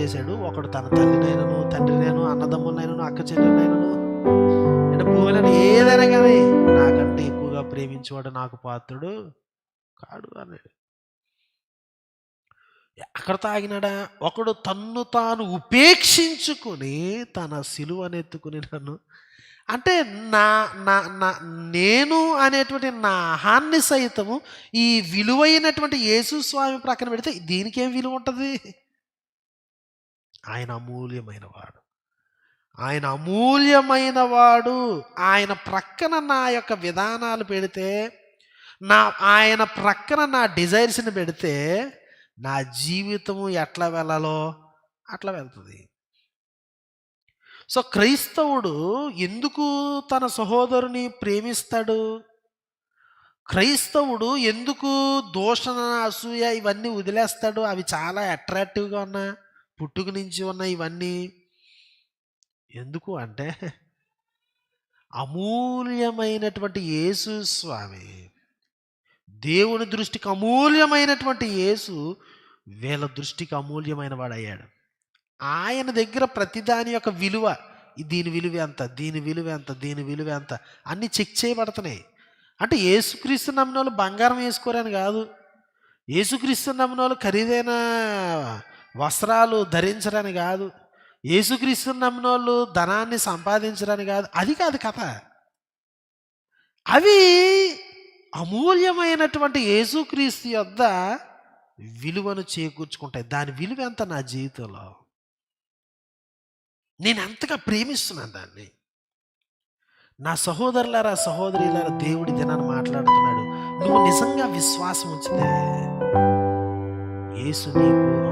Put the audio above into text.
చేశాడు. ఒకడు తన తల్లినైనను తండ్రినైను అన్నదమ్ములైనను అక్క చెల్లెలైనను అంటే భూమిలో ఏదైనా కానీ నాకంటే ఎక్కువగా ప్రేమించేవాడు నాకు పాత్రుడు కాడు అన్నాడు. అక్కడ తాగినాడా? ఒకడు తన్ను తాను ఉపేక్షించుకుని తన సిలువనెత్తుకుని నన్ను. అంటే నా నా నా నేను అనేటువంటి నా అహాన్ని సైతము ఈ విలువైనటువంటి యేసు స్వామి ప్రక్కన పెడితే దీనికేం విలువ ఉంటుంది ఆయన అమూల్యమైన వాడు ఆయన అమూల్యమైన వాడు ఆయన ప్రక్కన నా యొక్క విధానాలు పెడితే నా ఆయన ప్రక్కన నా డిజైర్స్ని పెడితే నా జీవితము ఎట్లా వెళ్ళాలో అట్లా వెళ్తుంది. సో క్రైస్తవుడు ఎందుకు తన సహోదరుని ప్రేమిస్తాడు? క్రైస్తవుడు ఎందుకు దూషణ అసూయ ఇవన్నీ వదిలేస్తాడు? అవి చాలా అట్రాక్టివ్గా ఉన్నా పుట్టుక నుంచి ఉన్న ఇవన్నీ ఎందుకు అంటే అమూల్యమైనటువంటి యేసు స్వామి దేవుని దృష్టికి అమూల్యమైనటువంటి యేసు వీళ్ళ దృష్టికి అమూల్యమైన వాడయ్యాడు. ఆయన దగ్గర ప్రతిదాని యొక్క విలువ దీని విలువ ఎంత దీని విలువ ఎంత దీని విలువ ఎంత అన్నీ చెక్ చేయబడుతున్నాయి. అంటే ఏసుక్రీస్తు నమ్మిన వాళ్ళు బంగారం వేసుకోరని కాదు. ఏసుక్రీస్తు నమ్మిన వాళ్ళు ఖరీదైన వస్త్రాలు ధరించడానికి కాదు. ఏసుక్రీస్తుని నమ్మిన వాళ్ళు ధనాన్ని సంపాదించడానికి కాదు. అది కాదు కథ. అవి అమూల్యమైనటువంటి యేసుక్రీస్తు యొద్ద విలువను చేకూర్చుకుంటాయి. దాని విలువ ఎంత నా జీవితంలో? నేను ఎంతగా ప్రేమిస్తున్నాను దాన్ని. నా సహోదరులారా సహోదరులారా దేవుడి దినాన్ని మాట్లాడుతున్నాడు. నువ్వు నిజంగా విశ్వాసం ఉంచితే యేసు నీకు